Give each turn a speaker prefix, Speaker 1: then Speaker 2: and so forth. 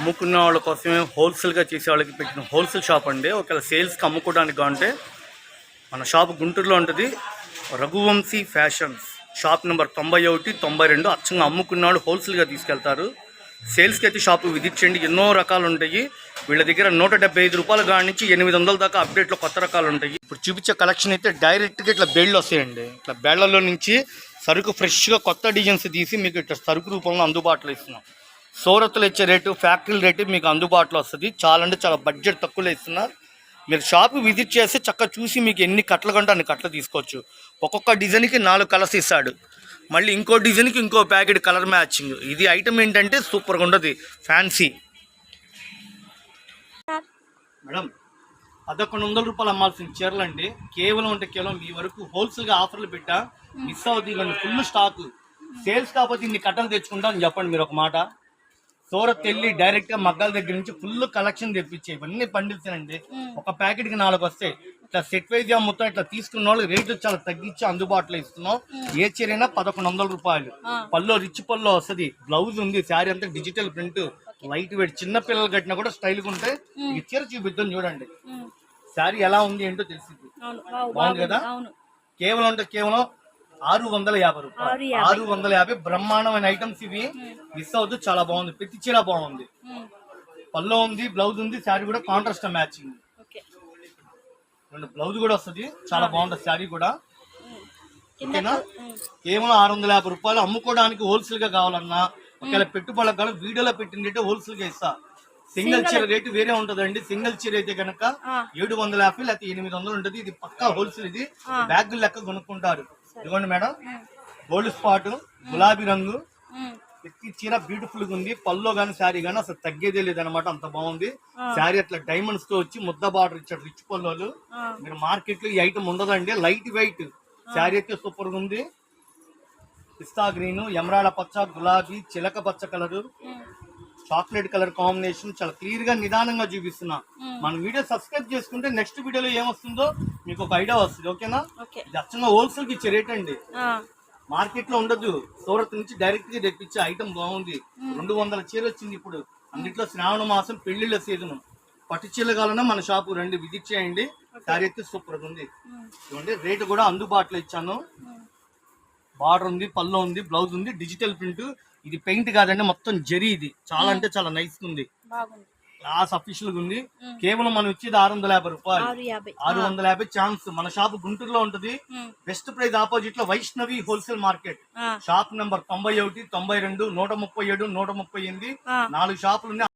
Speaker 1: అమ్ముకున్న వాళ్ళ కోసమే హోల్సేల్గా చేసే వాళ్ళకి పెట్టిన హోల్సేల్ షాప్ అండి. ఒకవేళ సేల్స్కి అమ్ముకోవడానికి కావాలంటే మన షాప్ గుంటూరులో ఉంటుంది. రఘువంశీ ఫ్యాషన్స్ షాప్ నెంబర్ తొంభై ఒకటి తొంభై రెండు అచ్చంగా అమ్ముకున్న వాళ్ళు హోల్సేల్గా తీసుకెళ్తారు. సేల్స్కి అయితే షాపు విజిట్ చేయండి ఎన్నో రకాలు ఉంటాయి. వీళ్ళ దగ్గర నూట డెబ్బై ఐదు రూపాయలు కాడి నుంచి ఎనిమిది వందల దాకా అప్డేట్లో కొత్త రకాలు ఉంటాయి. ఇప్పుడు చూపించే కలెక్షన్ అయితే డైరెక్ట్గా ఇట్లా బేళ్ళు వస్తాయండి. ఇట్లా బేళ్ళలో నుంచి సరుకు ఫ్రెష్గా కొత్త డిజైన్స్ తీసి మీకు ఇట్లా సరుకు రూపంలో అందుబాటులో ఇస్తున్నాం. సూరత్లో ఇచ్చే రేటు ఫ్యాక్టరీ రేటు మీకు అందుబాటులో వస్తుంది. చాలా అంటే చాలా బడ్జెట్ తక్కువలో ఇస్తున్నారు. మీరు షాప్ విజిట్ చేస్తే చక్కగా చూసి మీకు ఎన్ని కట్టలు కంటే అన్ని కట్టలు తీసుకోవచ్చు. ఒక్కొక్క డిజైన్కి నాలుగు కలర్స్ ఇస్తాడు. మళ్ళీ ఇంకో డిజైన్కి ఇంకో ప్యాకెట్ కలర్ మ్యాచింగ్. ఇది ఐటమ్ ఏంటంటే సూపర్గా ఉంటుంది ఫ్యాన్సీ. మేడం పదకొండు వందల రూపాయలు అమ్మాల్సిన చీరలు అండి. కేవలం అంటే కేవలం మీ వరకు హోల్సేల్గా ఆఫర్లు పెట్టా. మిస్ అవుతుంది ఫుల్ స్టాక్. సేల్స్ కాకపోతే ఇన్ని కట్టలు తెచ్చుకుంటా అని చెప్పండి మీరు ఒక మాట. సూరత్ వెళ్ళి డైరెక్ట్గా మగ్గాల దగ్గర నుంచి ఫుల్ కలెక్షన్ తెప్పించే ఇవన్నీ పండిస్తానండి. ఒక ప్యాకెట్కి నాలుగు వస్తాయి. ఇట్లా సెట్ వైజ్ మొత్తం ఇట్లా తీసుకున్న వాళ్ళు రేట్లు చాలా తగ్గించి అందుబాటులో ఇస్తున్నాం. ఏ చీరైనా పదకొండు వందల రూపాయలు. పల్లో రిచ్ పల్లో వస్తుంది. బ్లౌజ్ ఉంది శారీ అంతా డిజిటల్ ప్రింట్ లైట్ వెయిట్ చిన్న పిల్లలు కట్టినా కూడా స్టైల్గా ఉంటే ఈ చీర చూపిద్దాం చూడండి. శారీ ఎలా ఉంది ఏంటో తెలిసింది. బాగుంది కదా? కేవలం అంటే కేవలం ఆరు వందల యాభై రూపాయలు. ఆరు వందల యాభై బ్రహ్మాండమైన ఐటమ్స్ ఇవి. మిస్ అవుతూ చాలా బాగుంది. ప్రతి చీర బాగుంది. పల్లో ఉంది బ్లౌజ్ ఉంది శారీ కూడా కాంట్రాస్ట్ మ్యాచింగ్. రెండు బ్లౌజ్ కూడా వస్తుంది. చాలా బాగుంటుంది శారీ కూడా. ఓకేనా? కేవలం ఆరు వందల యాభై రూపాయలు అమ్ముకోవడానికి హోల్సేల్గా కావాలన్నా ఒకవేళ పెట్టుబడులకు కావాలి వీడియోలో పెట్టిన రేటే హోల్సేల్గా ఇస్తా. సింగిల్ చీర రేటు వేరే ఉంటదండి. సింగిల్ చీర అయితే కనుక. ఏడు వందల యాభై లేకపోతే ఎనిమిది వందలు ఉంటుంది. ఇది పక్కా హోల్సేల్ ఇది. బ్యాగ్ లెక్క కొనుక్కుంటారు. ఇదిగోండి మేడం. గోల్డ్ స్పాట్ గులాబీ రంగు. చీర బ్యూటిఫుల్గా ఉంది. పల్లో గానీ శారీ గానీ అసలు తగ్గేదే లేదనమాట అంత బాగుంది. శారీ అట్లా డైమండ్స్తో వచ్చి ముద్ద బార్డర్ ఇచ్చాడు రిచ్ పల్లోలు మీరు మార్కెట్లో ఈ ఐటమ్ ఉండదండి. లైట్ వెయిట్ శారీ అయితే సూపర్గా ఉంది. పిస్తా గ్రీన్ ఎమరాడ పచ్చ గులాబీ చిలక పచ్చ కలర్ చాక్లెట్ కలర్ కాంబినేషన్ చాలా క్లియర్గా నిదానంగా చూపిస్తున్నా. మన వీడియో సబ్స్క్రైబ్ చేసుకుంటే నెక్స్ట్ వీడియోలో ఏమొస్తుందో మీకు ఒక ఐడియా వస్తుంది ఓకేనా? అచ్చంగా హోల్సేల్కి ఇచ్చే రేట్ అండి. మార్కెట్లో ఉండదు. సూరత్ నుంచి డైరెక్ట్గా తెప్పించే ఐటమ్ బాగుంది. రెండు వందల చీర వచ్చింది ఇప్పుడు. అన్నిట్లో శ్రావణ మాసం పెళ్ళిళ్ళ సీజన్ పట్టు చీరలు కావాలన్నా మన షాపు రండి విజిట్ చేయండి. శారీ అయితే సూపర్ ఉంది. చూడండి రేటు కూడా అందుబాటులో ఇచ్చాను. బార్డర్ ఉంది పల్లో ఉంది బ్లౌజ్ ఉంది డిజిటల్ ప్రింట్. ఇది పెయింట్ కాదండి మొత్తం జరీ ఇది. చాలా అంటే చాలా నైస్ ఉంది. క్లాస్ అఫీషియల్గా ఉంది. కేవలం మనం ఇచ్చేది ఆరు వందల యాభై రూపాయలు.
Speaker 2: ఆరు
Speaker 1: వందల యాభై ఛాన్స్ మన షాప్ గుంటూరులో ఉంటుంది. బెస్ట్ ప్రైస్ ఆపోజిట్లో Vaishnavi wholesale market shop number తొంభై ఒకటి తొంభై రెండు నూట ముప్పై ఏడు నూట ముప్పై ఎనిమిది. నాలుగు షాపులు ఉన్నాయి.